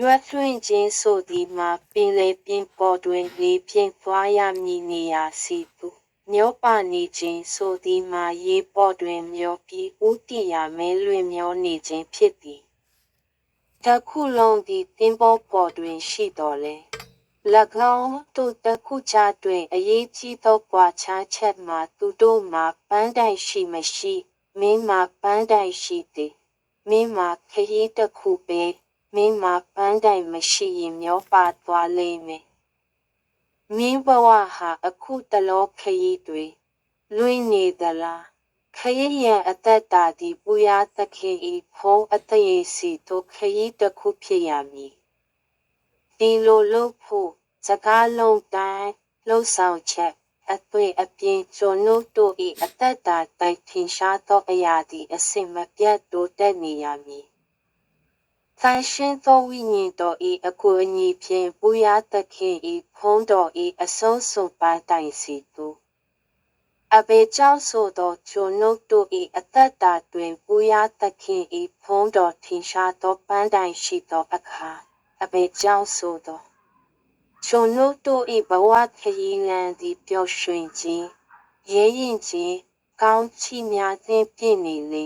ရွက်လွှင့်ခြင်းဆိုသည်မှာပင်လေပင်ပေါ်တွင်လေဖြင့်သွားရမည်နေရာစီသူမျောပါနေခြင်းဆိုသည်မှာရေပေါ်တွင်မျောပြီးဥတီယာမဲလွင်မျောနေခြင်းဖြစ်သည်တခုလုံးသည်တင်ပေါ်ပေါ်တွင်ရှိတော်လဲ၎င်းတို့တခုချတွင်အရေးကြီးသောကွာခြားချက်မှာသူတို့မှာပန်းတိုင်ရှိမရှိမင်းမှာပန်းတိုင်ရှိသည်မင်းမှာခရီးတစ်ခုပဲမင်းမှာ ပန်းတိုင်မရှိရင်မျောပါသွားလိမ့်မယ်မင်းဘဝဟာအခုတလောခရီးတွေလွင်နေသလားခရီးရန်အသက်တာသည်ပူရသခင်ဤဖုံးအသေးစီတို့ခရီးတစ်ခုဖြစ်ရမည်ဒီလိုလုပ်ဖို့စကားလုံးတိုင်းလှုပ်ဆောင်ချက်အသွင်အပြင်ကျွန်ုပ်တို့၏အသက်တာတိုက်ထင်ရှားသောအရာသည်အစင်မပြတ်တိုးတက်နေရမည်။ ဆိုင်ရှင်သောဝိညာဉ်တော်၏အကူအညီဖြင့်ပူရသခင်၏ဖုံးတော်၏အဆုံးစွန်ပန်းတိုင်စီသူအဘေကြောင့်ဆိုသောကျွန်ုပ်တို့၏အသက်တာတွင်ပူရသခင်၏ဖုံးတော်ထင်ရှားသောပန်းတိုင်ရှိသောအခါအဘေကြောင့်ဆိုသောကျွန်ုပ်တို့၏ဘဝခရီးလမ်းသည်ပျော်ရွှင်ခြင်းရဲရင်ခြင်းကောင်းချီးများခြင်းပြည့်နေလိမ့်မည်